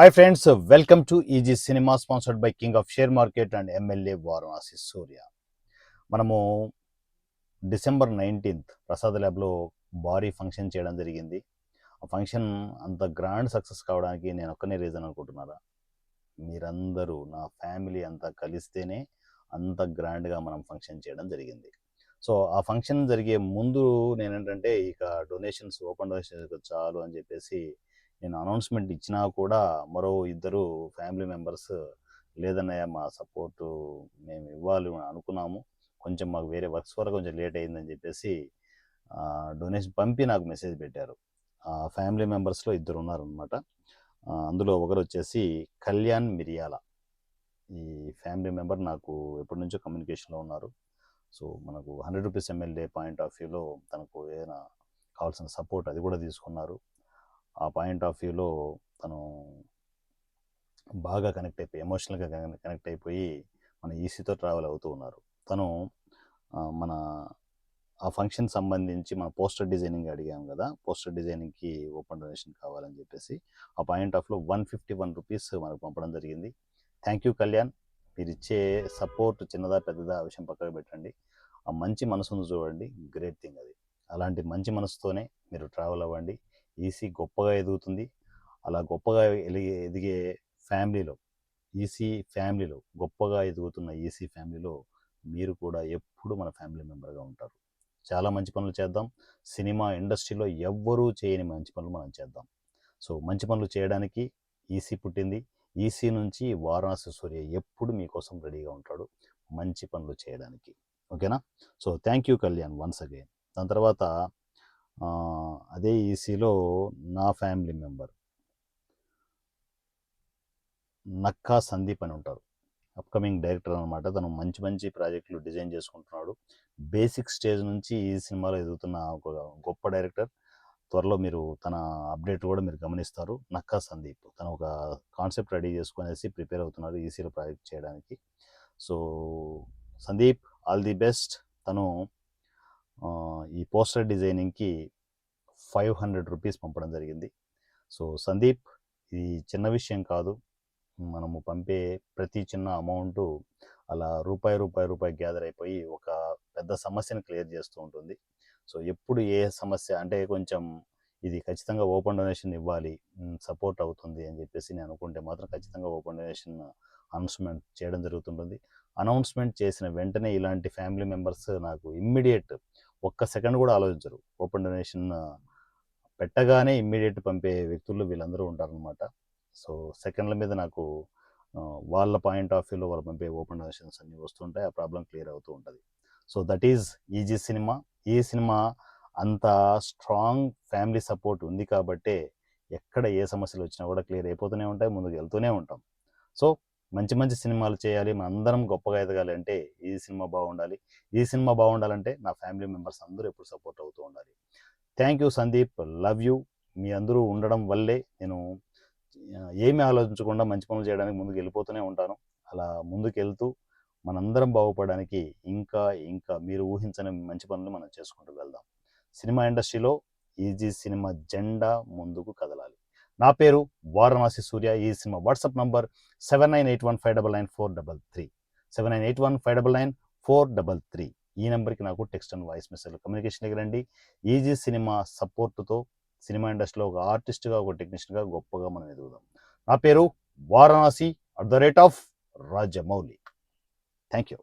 Hi friends welcome to easy cinema sponsored by king of share market and MLA Varanasi Surya మనము December nineteenth Prasad ల్యాబ్లో భారీ function చేయడం జరిగింది. ఆ function అంత గ్రాండ్ సక్సెస్ కావడానికి నేను ఒక్కనే రీజన్ అనుకుంటున్నారా? మీరందరూ నా ఫ్యామిలీ అంతా కలిస్తేనే అంత గ్రాండ్గా మనం ఫంక్షన్ చేయడం జరిగింది. సో ఆ ఫంక్షన్ జరిగే ముందు నేనేంటంటే ఇక డొనేషన్స్ ఓపెన్ డొనేషన్స్ చాలు అని చెప్పేసి నేను అనౌన్స్మెంట్ ఇచ్చినా కూడా మరో ఇద్దరు ఫ్యామిలీ మెంబర్స్ లేదన్నయ్య మా సపోర్టు మేము ఇవ్వాలి అని అనుకున్నాము. కొంచెం మాకు వేరే వర్క్స్ వల్ల కొంచెం లేట్ అయిందని చెప్పేసి డొనేషన్ పంపి నాకు మెసేజ్ పెట్టారు. ఆ ఫ్యామిలీ మెంబర్స్లో ఇద్దరు ఉన్నారనమాట అందులో ఒకరు వచ్చేసి కళ్యాణ్ మిరియాల. ఈ ఫ్యామిలీ మెంబర్ నాకు ఎప్పటి నుంచో కమ్యూనికేషన్లో ఉన్నారు. సో మనకు hundred rupees MLA point of వ్యూలో తనకు ఏదైనా కావాల్సిన సపోర్ట్ అది కూడా తీసుకున్నారు. ఆ పాయింట్ ఆఫ్ వ్యూలో తను బాగా కనెక్ట్ అయిపోయి ఎమోషనల్గా కనెక్ట్ అయిపోయి మన ఈసీతో ట్రావెల్ అవుతూ ఉన్నారు. తను మన ఆ ఫంక్షన్ సంబంధించి మన పోస్టర్ డిజైనింగ్ అడిగాం కదా పోస్టర్ డిజైనింగ్కి ఓపెన్ డొనేషన్ కావాలని చెప్పేసి ఆ పాయింట్ ఆఫ్లో వన్ ఫిఫ్టీ వన్ రూపీస్ మనకు పంపడం జరిగింది. థ్యాంక్ యూ కళ్యాణ్ మీరు ఇచ్చే సపోర్ట్ చిన్నదా పెద్దదా విషయం పక్కకు పెట్టండి. ఆ మంచి మనసును చూడండి గ్రేట్ థింగ్ అది. అలాంటి మంచి మనసుతోనే మీరు ట్రావెల్ అవ్వండి. ఈసీ గొప్పగా ఎదుగుతుంది. అలా గొప్పగా ఎదిగే ఫ్యామిలీలో ఈసీ ఫ్యామిలీలో గొప్పగా ఎదుగుతున్న ఈసీ ఫ్యామిలీలో మీరు కూడా ఎప్పుడు మన ఫ్యామిలీ మెంబర్గా ఉంటారు. చాలా మంచి పనులు చేద్దాం. సినిమా ఇండస్ట్రీలో ఎవ్వరూ చేయని మంచి పనులు మనం చేద్దాం. సో మంచి పనులు చేయడానికి ఈసీ పుట్టింది. ఈసీ నుంచి వారణాసి సూర్య ఎప్పుడు మీకోసం రెడీగా ఉంటాడు. మంచి పనులు చేయడానికి. ఓకేనా? So thank you Kalyan once again. దాని తర్వాత అదే ఈసీలో నా ఫ్యామిలీ మెంబర్ నక్కా సందీప్ అని ఉంటారు. అప్కమింగ్ డైరెక్టర్ అనమాట తను మంచి మంచి ప్రాజెక్టులు డిజైన్ చేసుకుంటున్నాడు. బేసిక్ స్టేజ్ నుంచి ఈ సినిమాలో ఎదుగుతున్న ఒక గొప్ప డైరెక్టర్. త్వరలో మీరు తన అప్డేట్ కూడా మీరు గమనిస్తారు. నక్కా సందీప్ తను ఒక కాన్సెప్ట్ రెడీ చేసుకునేసి ప్రిపేర్ అవుతున్నారు ఈసీలో ప్రాజెక్ట్ చేయడానికి. So Sandeep all the best. తను ఈ పోస్టర్ డిజైనింగ్కి ఫైవ్ హండ్రెడ్ రూపీస్ పంపడం జరిగింది. సో సందీప్ ఇది చిన్న విషయం కాదు. మనము పంపే ప్రతి చిన్న అమౌంట్ అలా రూపాయి రూపాయి రూపాయి గ్యాదర్ అయిపోయి ఒక పెద్ద సమస్యను క్లియర్ చేస్తూ ఉంటుంది. సో ఎప్పుడు ఏ సమస్య అంటే కొంచెం ఇది ఖచ్చితంగా ఓపెన్ డొనేషన్ ఇవ్వాలి సపోర్ట్ అవుతుంది అని చెప్పేసి నేను అనుకుంటే మాత్రం ఖచ్చితంగా ఓపెన్ డొనేషన్ అనౌన్స్మెంట్ చేయడం జరుగుతుంటుంది. అనౌన్స్మెంట్ చేసిన వెంటనే ఇలాంటి ఫ్యామిలీ మెంబర్స్ నాకు ఇమ్మీడియట్ ఒక్క సెకండ్ కూడా ఆలోచించరు. ఓపెన్ డొనేషన్ పెట్టగానే ఇమ్మీడియట్ పంపే వ్యక్తులు వీళ్ళందరూ ఉంటారనమాట సో సెకండ్ల మీద నాకు వాళ్ళ పాయింట్ ఆఫ్ వ్యూలో వాళ్ళు పంపే ఓపెన్ డొనేషన్స్ అన్నీ వస్తుంటాయి ఆ ప్రాబ్లం క్లియర్ అవుతూ ఉంటుంది. So that is easy cinema. ఈ సినిమా అంత స్ట్రాంగ్ ఫ్యామిలీ సపోర్ట్ ఉంది కాబట్టే ఎక్కడ ఏ సమస్యలు వచ్చినా కూడా క్లియర్ అయిపోతూనే ఉంటాయి ముందుకు వెళ్తూనే ఉంటాం. సో మంచి మంచి సినిమాలు చేయాలి మన అందరం గొప్పగా ఎదగాలి అంటే ఈ సినిమా బాగుండాలి. ఈ సినిమా బాగుండాలంటే నా ఫ్యామిలీ మెంబర్స్ అందరూ ఎప్పుడు సపోర్ట్ అవుతూ ఉండాలి. Thank you Sandeep love you. మీ అందరూ ఉండడం వల్లే నేను ఏమి ఏమీ ఆలోచించకుండా మంచి పనులు చేయడానికి ముందుకు వెళ్ళిపోతూనే ఉంటాను. అలా ముందుకు వెళ్తూ మనందరం బాగుపడడానికి ఇంకా ఇంకా మీరు ఊహించని మంచి పనులు మనం చేసుకుంటూ వెళ్దాం. సినిమా ఇండస్ట్రీలో ఈజీ సినిమా జెండా ముందుకు కదలాలి. నా పేరు వారణాసి సూర్య ఈ cinema WhatsApp number seven nine eight one five double nine four double three seven nine eight one five double nine four double three ఈ నెంబర్కి నాకు టెక్స్ట్ అండ్ వాయిస్ మెసేజ్ కమ్యూనికేషన్కి రండి. ఈజీ సినిమా సపోర్ట్తో సినిమా ఇండస్ట్రీలో ఒక ఆర్టిస్ట్గా ఒక టెక్నీషియన్గా గొప్పగా మనం ఎదుగుదాం. నా పేరు Varanasi at the rate of Rajamouli. Thank you